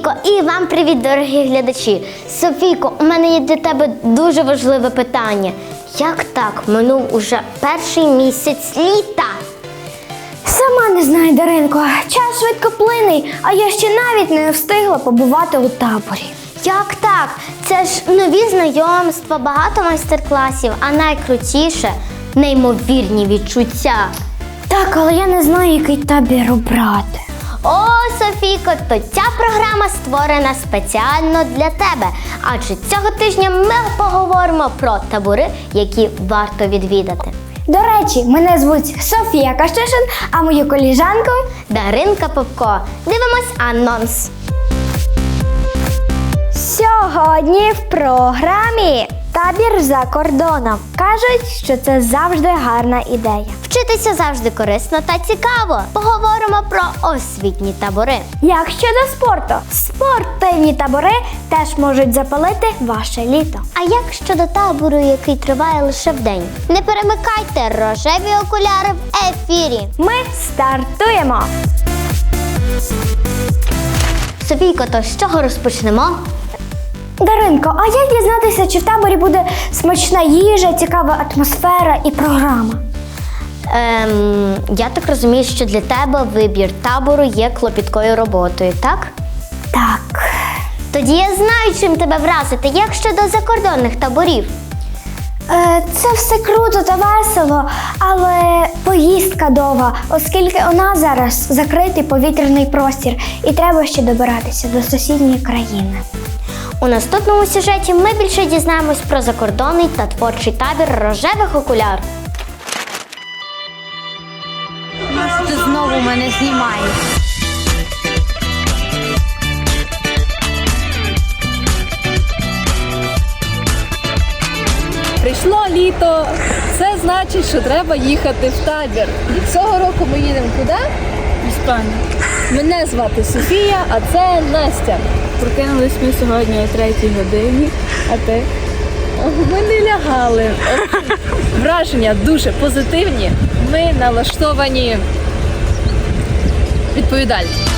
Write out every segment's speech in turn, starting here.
Софійко, і вам привіт, дорогі глядачі. Софійко, у мене є для тебе дуже важливе питання. Як так минув уже перший місяць літа? Сама не знаю, Даринко. Час швидко плиний, а я ще навіть не встигла побувати у таборі. Як так? Це ж нові знайомства, багато майстер-класів, а найкрутіше неймовірні відчуття. Так, але я не знаю, який табір обрати. О, Софійко, то ця програма створена спеціально для тебе. Адже цього тижня ми поговоримо про табори, які варто відвідати. До речі, мене звуть Софія Кащишин, а мою коліжанку Даринка Попко. Дивимось анонс. сьогодні в програмі Табір за кордоном. Кажуть, що це завжди гарна ідея. Вчитися завжди корисно та цікаво. Поговоримо про освітні табори. Як щодо спорту, спортивні табори теж можуть запалити ваше літо. А як щодо табору, який триває лише вдень? Не перемикайте рожеві окуляри в ефірі. Ми стартуємо! Софійко, то з чого розпочнемо? Даринко, а як дізнатися, чи в таборі буде смачна їжа, цікава атмосфера і програма? Ем, я так розумію, що для тебе вибір табору є клопіткою роботою, так? Так. Тоді я знаю, чим тебе вразити, як щодо закордонних таборів. Е, Це все круто та весело, але поїздка довга, оскільки у нас зараз закритий повітряний простір і треба ще добиратися до сусідньої країни. У наступному сюжеті ми більше дізнаємось про закордонний та творчий табір рожевих окуляр. Ти знову мене знімаєш. Прийшло літо. Це значить, що треба їхати в табір. І цього року ми їдемо куди? В Іспанію. Мене звати Софія, а це Настя. Прокинулись ми сьогодні о третій годині, а ти? Ми не лягали. Враження дуже позитивні. Ми налаштовані відповідально.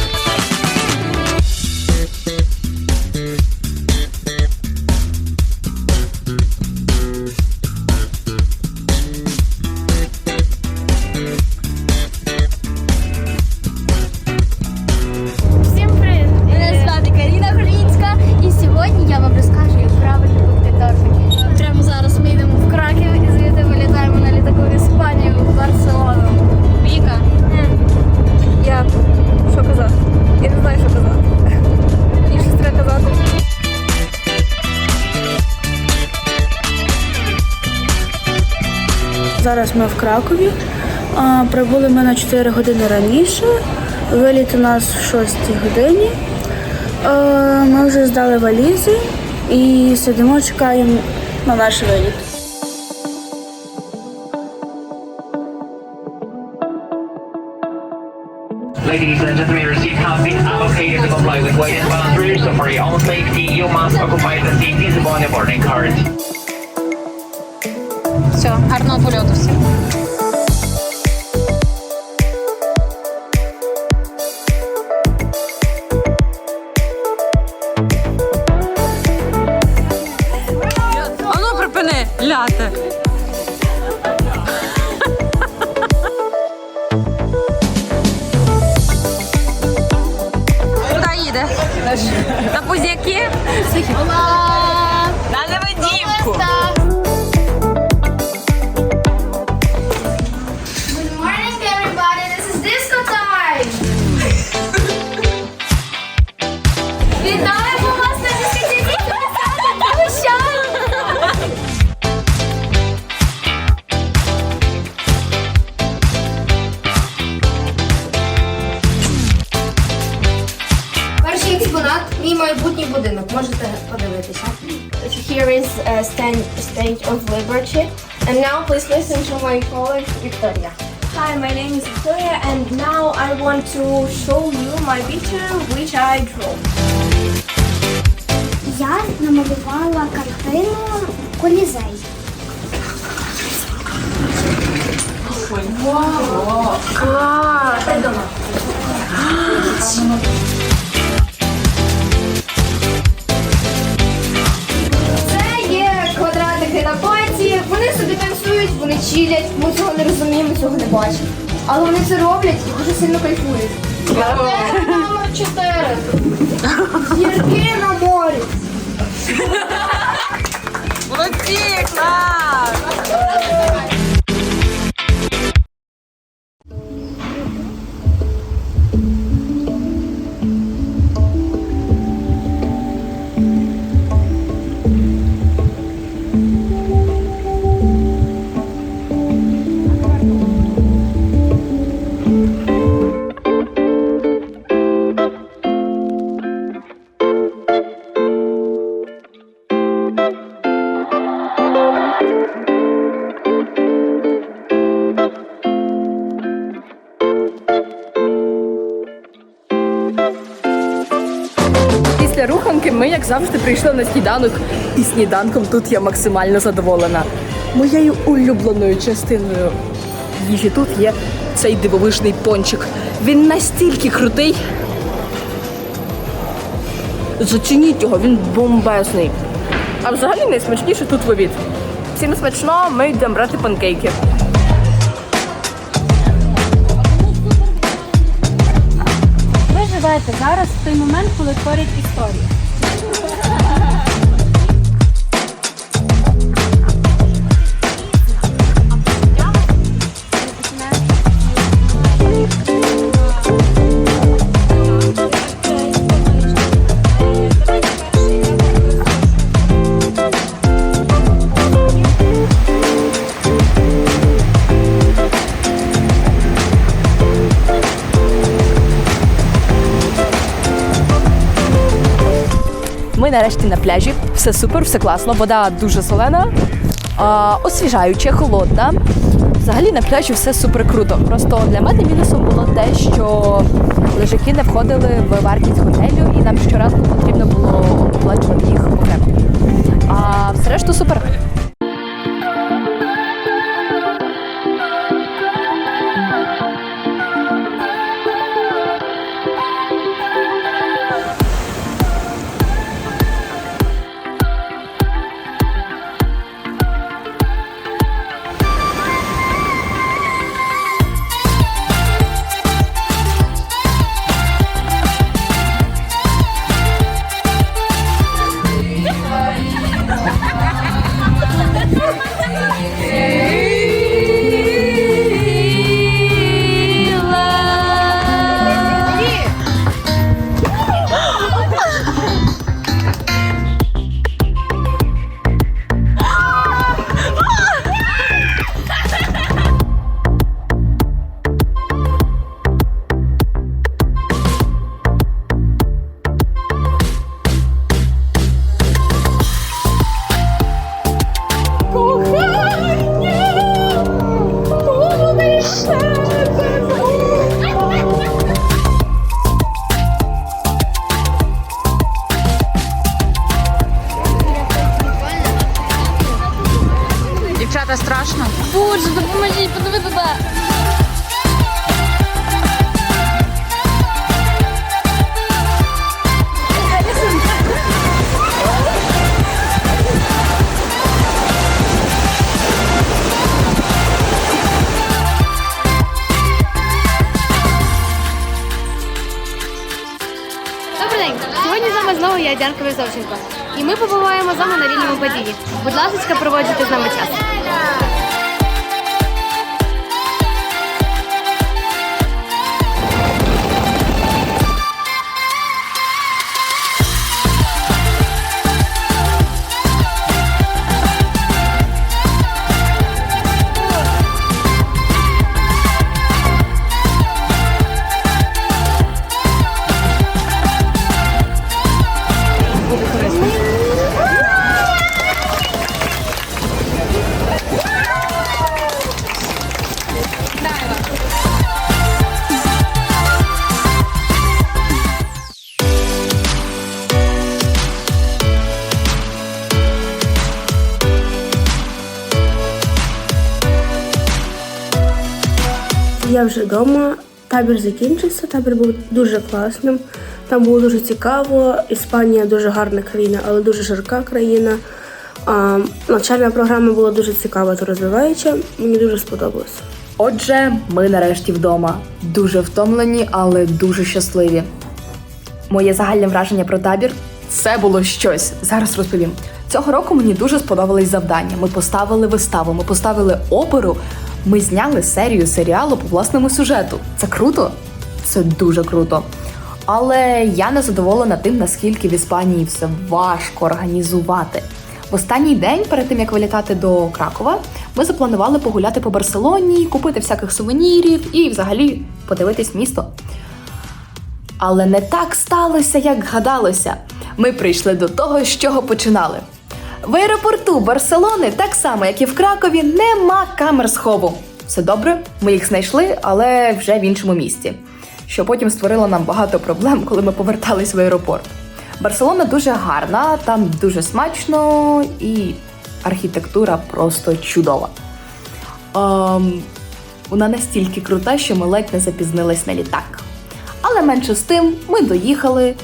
Зараз ми в Кракові. А, Прибули ми на 4 години раніше. Виліт у нас в 6 годині. Е, Ми вже здали валізи і сидимо, чекаємо на наш виліт. Ladies and gentlemen, receive housing allocated to comply with weight and balance. So for your own safety, you must occupy the seat visible on your boarding card. Все, гарного польоту всім. Ану Експонат мій майбутній будинок. Можете подивитися. Here is a stand, stage of liberty. And now please listen to my colleague Victoria. Hi, my name is Victoria and now I want to show you my picture which I drew. Я намалювала картину Колізей. Чилять, ми цього не розуміємо, цього не бачимо. Але вони це роблять і дуже сильно кайфують. Номер 4. Зірки як завжди, прийшли на сніданок, і сніданком тут я максимально задоволена. Моєю улюбленою частиною їжі тут є цей дивовижний пончик. Він настільки крутий. Зацініть його, він бомбезний. А взагалі найсмачніше тут в обід. Всім смачно, ми йдемо брати панкейки. Ви живете зараз в той момент, коли творять історію. Нарешті на пляжі. Все супер, все класно. Вода дуже солена, освіжаюча, холодна. Взагалі на пляжі все супер круто. Просто для мене мінусом було те, що лежаки не входили в вартість готелю, і нам щоразу потрібно було оплачувати їх окремо. А все решту супер. Вже вдома. Табір закінчився. Табір був дуже класним. Там було дуже цікаво. Іспанія дуже гарна країна, але дуже жарка країна. А, навчальна програма була дуже цікава та розвиваюча. Мені дуже сподобалось. Отже, ми нарешті вдома. Дуже втомлені, але дуже щасливі. Моє загальне враження про табір це було щось. Зараз розповім. Цього року мені дуже сподобались завдання. Ми поставили виставу, ми поставили оперу, ми зняли серію серіалу по власному сюжету. Це круто? Це дуже круто. Але я не задоволена тим, наскільки в Іспанії все важко організувати. В останній день, перед тим як вилітати до Кракова, ми запланували погуляти по Барселоні, купити всяких сувенірів і взагалі подивитись місто. Але не так сталося, як гадалося. Ми прийшли до того, з чого починали. В аеропорту Барселони, так само як і в Кракові, нема камер схову. Все добре, ми їх знайшли, але вже в іншому місті. Що потім створило нам багато проблем, коли ми повертались в аеропорт. Барселона дуже гарна, там дуже смачно і архітектура просто чудова. Ем, вона настільки крута, що ми ледь не запізнились на літак. Але менше з тим ми доїхали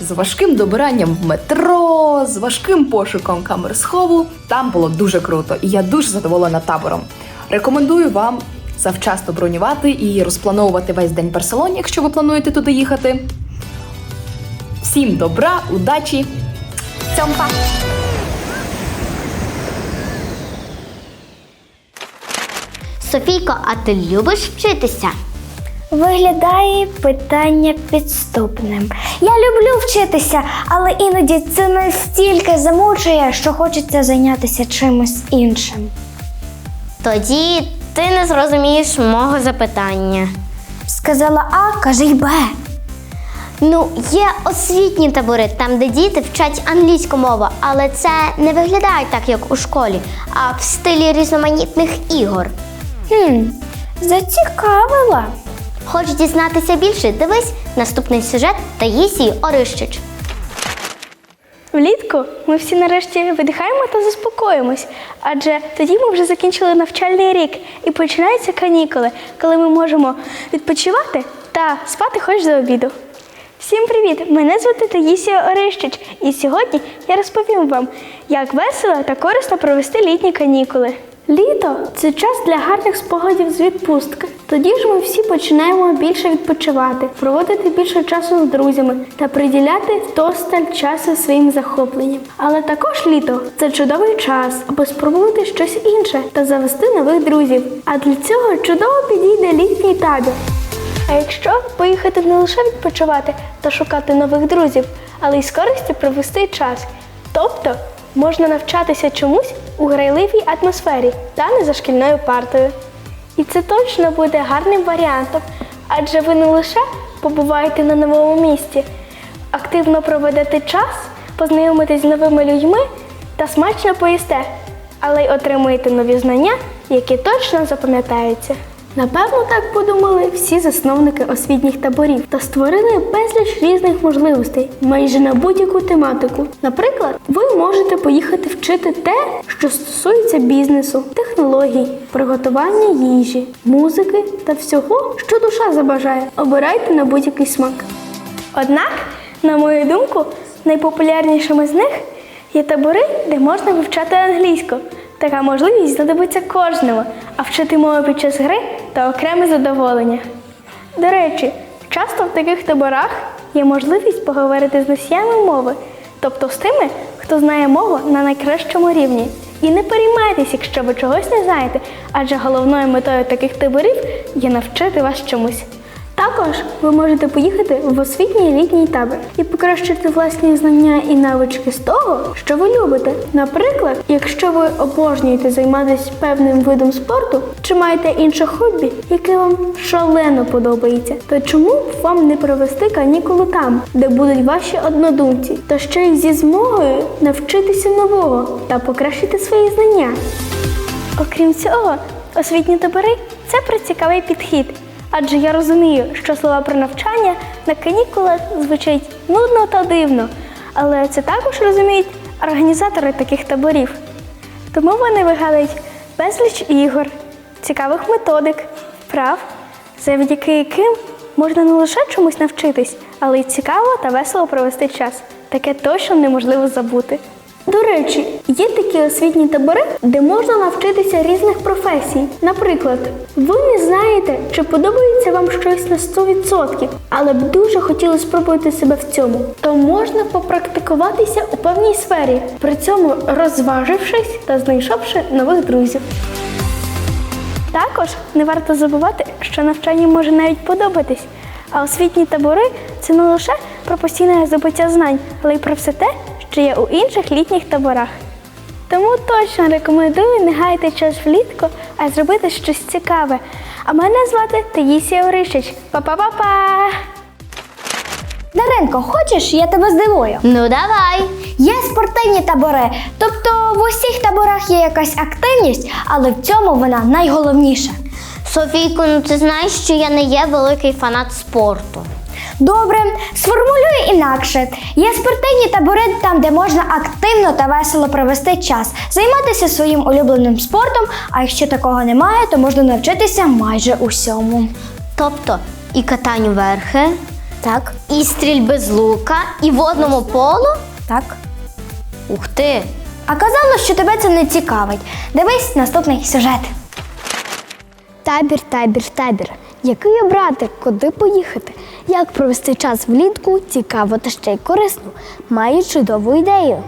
з важким добиранням в метро, з важким пошуком камер схову. Там було дуже круто, і я дуже задоволена табором. Рекомендую вам завчасно бронювати і розплановувати весь день Барселоні, якщо ви плануєте туди їхати. Всім добра, удачі! Цьомпа! Софійко, а ти любиш вчитися? Виглядає питання підступним. Я люблю вчитися, але іноді це настільки замучує, що хочеться зайнятися чимось іншим. Тоді ти не зрозумієш мого запитання. Сказала А, каже й Б. Ну, є освітні табори, там, де діти вчать англійську мову, але це не виглядає так, як у школі, а в стилі різноманітних ігор. Хм, зацікавила. Хочеш дізнатися більше? Дивись наступний сюжет Таїсії Орищич. Влітку ми всі нарешті видихаємо та заспокоїмось, адже тоді ми вже закінчили навчальний рік і починаються канікули, коли ми можемо відпочивати та спати хоч до обіду. Всім привіт! Мене звати Таїсія Орищич, і сьогодні я розповім вам, як весело та корисно провести літні канікули. Літо це час для гарних спогадів з відпустки. Тоді ж ми всі починаємо більше відпочивати, проводити більше часу з друзями та приділяти вдосталь часу своїм захопленням. Але також літо це чудовий час, аби спробувати щось інше та завести нових друзів. А для цього чудово підійде літній табір. А якщо поїхати не лише відпочивати та шукати нових друзів, але й з користю провести час. Тобто можна навчатися чомусь у грайливій атмосфері та не за шкільною партою. І це точно буде гарним варіантом, адже ви не лише побуваєте на новому місці, активно проведете час, познайомитесь з новими людьми та смачно поїсте, але й отримуєте нові знання, які точно запам'ятаються. Напевно, так подумали всі засновники освітніх таборів та створили безліч різних можливостей майже на будь-яку тематику. Наприклад, ви можете поїхати вчити те, що стосується бізнесу, технологій, приготування їжі, музики та всього, що душа забажає. Обирайте на будь-який смак. Однак, на мою думку, найпопулярнішими з них є табори, де можна вивчати англійську. Така можливість знадобиться кожному, а вчити мову під час гри та окреме задоволення. До речі, часто в таких таборах є можливість поговорити з носіями мови, тобто з тими, хто знає мову на найкращому рівні. І не переймайтесь, якщо ви чогось не знаєте, адже головною метою таких таборів є навчити вас чомусь. Також ви можете поїхати в освітній літній табір і покращити власні знання і навички з того, що ви любите. Наприклад, якщо ви обожнюєте займатися певним видом спорту чи маєте інше хобі, яке вам шалено подобається, то чому б вам не провести канікули там, де будуть ваші однодумці, та ще й зі змогою навчитися нового та покращити свої знання? Окрім цього, освітні табори це прицікавий підхід. Адже я розумію, що слова про навчання на канікулах звучать нудно та дивно, але це також розуміють організатори таких таборів. Тому вони вигадують безліч ігор, цікавих методик, вправ, завдяки яким можна не лише чомусь навчитись, але й цікаво та весело провести час. Таке точно неможливо забути. До речі, є такі освітні табори, де можна навчитися різних професій. Наприклад, ви не знаєте, чи подобається вам щось на 100%, але б дуже хотіли спробувати себе в цьому, то можна попрактикуватися у певній сфері, при цьому розважившись та знайшовши нових друзів. Також не варто забувати, що навчання може навіть подобатись. А освітні табори це не лише про постійне здобуття знань, але й про все те, що є у інших літніх таборах. Тому точно рекомендую не гаяти час влітку, а зробити щось цікаве. А мене звати Таїсія Орищич. Па-па-па-па! Даринко, хочеш, я тебе здивую? Ну давай. Є спортивні табори, тобто в усіх таборах є якась активність, але в цьому вона найголовніша. Софійко, ну ти знаєш, що я не є великий фанат спорту. Добре, сформулюю інакше. Є спортивні табори там, де можна активно та весело провести час, займатися своїм улюбленим спортом, а якщо такого немає, то можна навчитися майже усьому. Тобто і катанню верхи, Так, і стрільби з лука, і водному полу. так. Ух ти! А казала, що тебе це не цікавить. Дивись наступний сюжет. Табір, табір, табір. Який обрати, куди поїхати? Як провести час влітку цікаво та ще й корисно. Маю чудову ідею.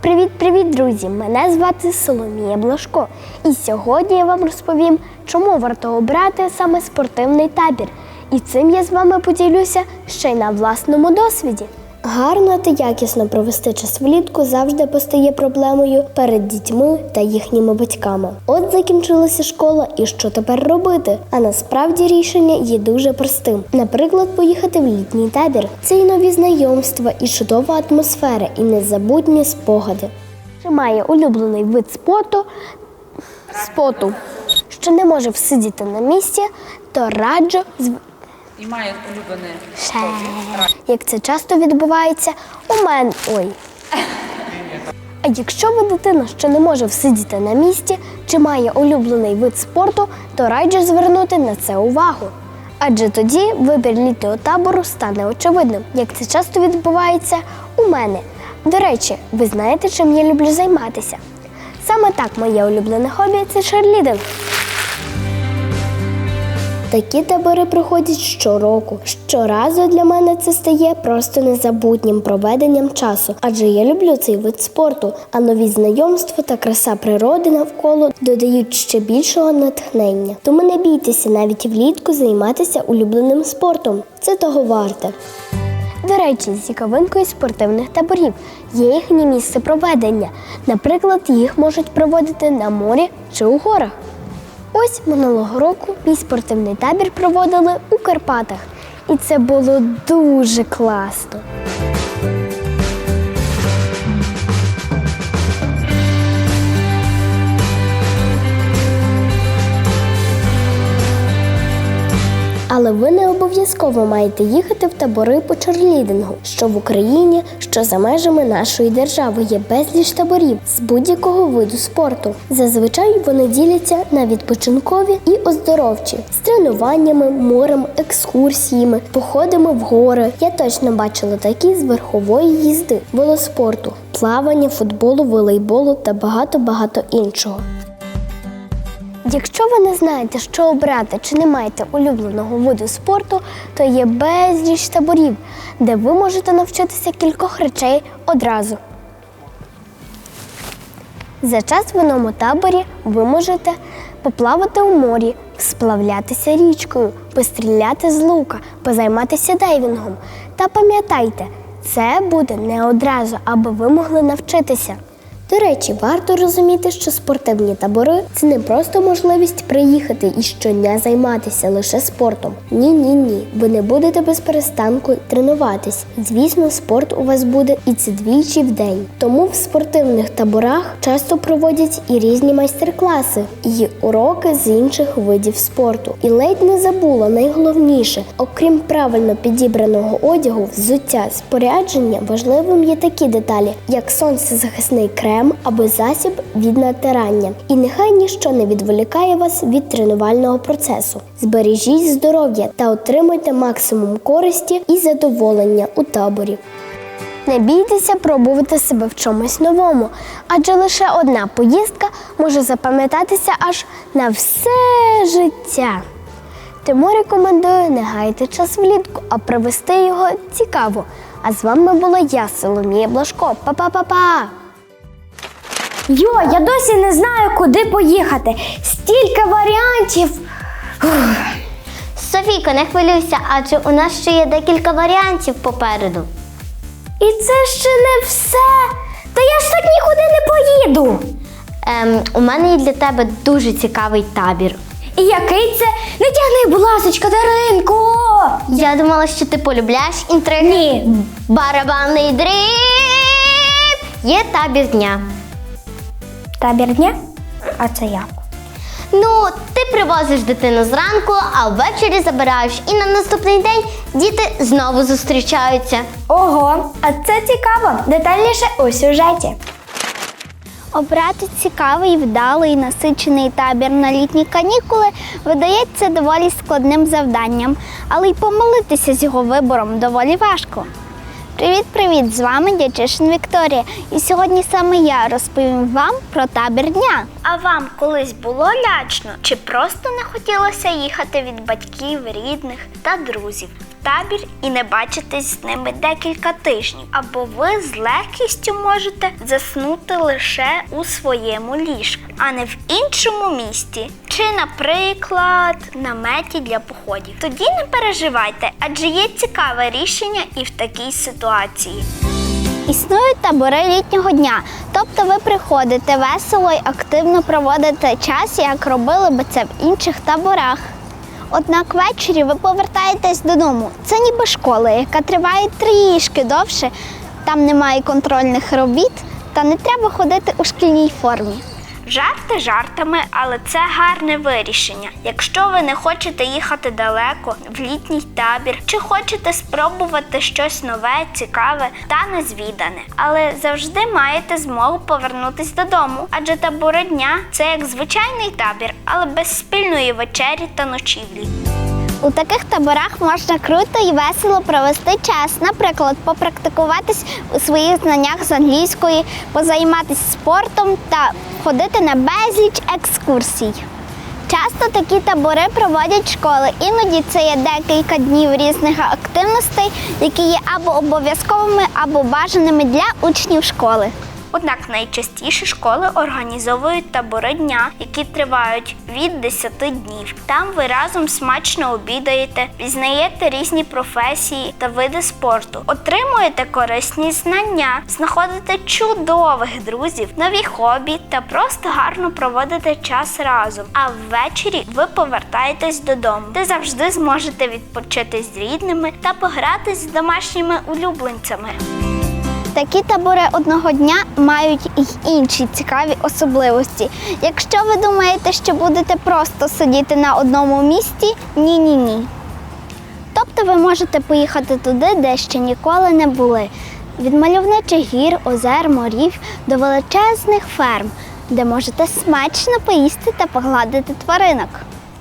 Привіт, привіт, друзі! Мене звати Соломія Блашко. І сьогодні я вам розповім, чому варто обрати саме спортивний табір. І цим я з вами поділюся ще й на власному досвіді. Гарно та якісно провести час влітку завжди постає проблемою перед дітьми та їхніми батьками. От закінчилася школа, і що тепер робити? А насправді рішення є дуже простим. Наприклад, поїхати в літній табір. Це і нові знайомства, і чудова атмосфера, і незабутні спогади. Чи має улюблений вид спорту споту, що не може всидіти на місці, то раджу з І має улюблене. Як це часто відбувається у мене. Ой. А якщо ви дитина, що не може всидіти на місці чи має улюблений вид спорту, то раджу звернути на це увагу. Адже тоді вибір літнього табору стане очевидним, як це часто відбувається у мене. До речі, ви знаєте, чим я люблю займатися? Саме так моє улюблене хобі це черлідинг. Такі табори проходять щороку. Щоразу для мене це стає просто незабутнім проведенням часу, адже я люблю цей вид спорту, а нові знайомства та краса природи навколо додають ще більшого натхнення. Тому не бійтеся навіть влітку займатися улюбленим спортом. Це того варте. До речі, з цікавинкою спортивних таборів є їхнє місце проведення. Наприклад, їх можуть проводити на морі чи у горах. Ось минулого року мій спортивний табір проводили у Карпатах, і це було дуже класно. Але ви не обов'язково маєте їхати в табори по черлідингу, що в Україні, що за межами нашої держави є безліч таборів з будь-якого виду спорту. Зазвичай вони діляться на відпочинкові і оздоровчі з тренуваннями, морем, екскурсіями, походами в гори. Я точно бачила такі з верхової їзди, велоспорту, плавання, футболу, волейболу та багато багато іншого. Якщо ви не знаєте, що обрати чи не маєте улюбленого виду спорту, то є безліч таборів, де ви можете навчитися кількох речей одразу. За час в одному таборі ви можете поплавати у морі, сплавлятися річкою, постріляти з лука, позайматися дайвінгом. Та пам'ятайте, це буде не одразу, аби ви могли навчитися. До речі, варто розуміти, що спортивні табори це не просто можливість приїхати і щодня займатися лише спортом. Ні, ні, ні. Ви не будете без перестанку тренуватись. Звісно, спорт у вас буде і це двічі в день. Тому в спортивних таборах часто проводять і різні майстер-класи, і уроки з інших видів спорту. І ледь не забула найголовніше, окрім правильно підібраного одягу, взуття, спорядження, важливим є такі деталі, як сонцезахисний крем або засіб від натирання. І нехай ніщо не відволікає вас від тренувального процесу. Збережіть здоров'я та отримуйте максимум користі і задоволення у таборі. Не бійтеся пробувати себе в чомусь новому, адже лише одна поїздка може запам'ятатися аж на все життя. Тому рекомендую не гаяти час влітку, а провести його цікаво. А з вами була я, Соломія Блажко. Па-па-па-па! Йо, я досі не знаю, куди поїхати. Стільки варіантів. Софійко, не хвилюйся, адже у нас ще є декілька варіантів попереду. І це ще не все. Та я ж так нікуди не поїду. Ем, у мене є для тебе дуже цікавий табір. І який це? Не тягни, будь ласочка, Даринко! Я думала, що ти полюбляєш інтриги. Ні. Барабанний дріб! Є табір дня. Табір дня? А це як? Ну, ти привозиш дитину зранку, а ввечері забираєш. І на наступний день діти знову зустрічаються. Ого, а це цікаво. Детальніше у сюжеті. Обрати цікавий, вдалий, насичений табір на літні канікули видається доволі складним завданням, але й помилитися з його вибором доволі важко. Привіт-привіт! З вами Дячишин Вікторія. І сьогодні саме я розповім вам про табір дня. А вам колись було лячно чи просто не хотілося їхати від батьків, рідних та друзів табір і не бачитись з ними декілька тижнів? Або ви з легкістю можете заснути лише у своєму ліжку, а не в іншому місті, чи, наприклад, наметі для походів. Тоді не переживайте, адже є цікаве рішення і в такій ситуації. Існують табори літнього дня, тобто ви приходите весело і активно проводите час, як робили би це в інших таборах. Однак ввечері ви повертаєтесь додому. Це ніби школа, яка триває трішки довше. Там немає контрольних робіт та не треба ходити у шкільній формі. Жарти жартами, але це гарне вирішення. Якщо ви не хочете їхати далеко в літній табір, чи хочете спробувати щось нове, цікаве та незвідане, але завжди маєте змогу повернутись додому, адже табори дня це як звичайний табір, але без спільної вечері та ночівлі. У таких таборах можна круто і весело провести час, наприклад, попрактикуватись у своїх знаннях з англійської, позайматися спортом та ходити на безліч екскурсій. Часто такі табори проводять школи. Іноді це є декілька днів різних активностей, які є або обов'язковими, або бажаними для учнів школи. Однак найчастіше школи організовують табори дня, які тривають від 10 днів. Там ви разом смачно обідаєте, пізнаєте різні професії та види спорту, отримуєте корисні знання, знаходите чудових друзів, нові хобі та просто гарно проводите час разом. А ввечері ви повертаєтесь додому, де завжди зможете відпочити з рідними та пограти з домашніми улюбленцями. Такі табори одного дня мають і інші цікаві особливості. Якщо ви думаєте, що будете просто сидіти на одному місці, ні, ні, ні. Тобто ви можете поїхати туди, де ще ніколи не були. Від мальовничих гір, озер, морів до величезних ферм, де можете смачно поїсти та погладити тваринок.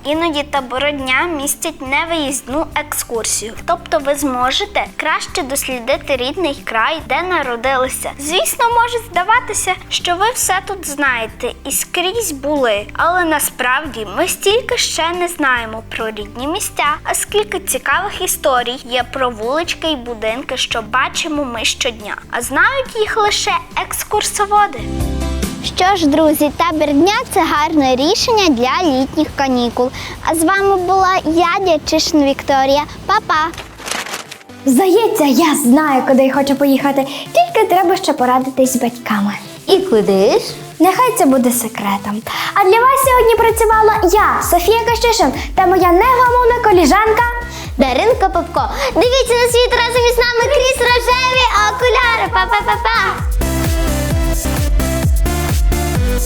Іноді табори дня містять невиїзну екскурсію, тобто ви зможете краще дослідити рідний край, де народилися. Звісно, може здаватися, що ви все тут знаєте і скрізь були, але насправді ми стільки ще не знаємо про рідні місця, а скільки цікавих історій є про вулички і будинки, що бачимо ми щодня, а знають їх лише екскурсоводи. Що ж, друзі, табір дня це гарне рішення для літніх канікул. А з вами була я, Дячишин Вікторія. Па-па! Здається, я знаю, куди я хочу поїхати. Тільки треба ще порадитись з батьками. І куди ж? Нехай це буде секретом. А для вас сьогодні працювала я, Софія Кащишин, та моя негламовна коліжанка. Даринка Попко. Дивіться на світ разом із нами крізь рожеві окуляри.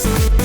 Podcast.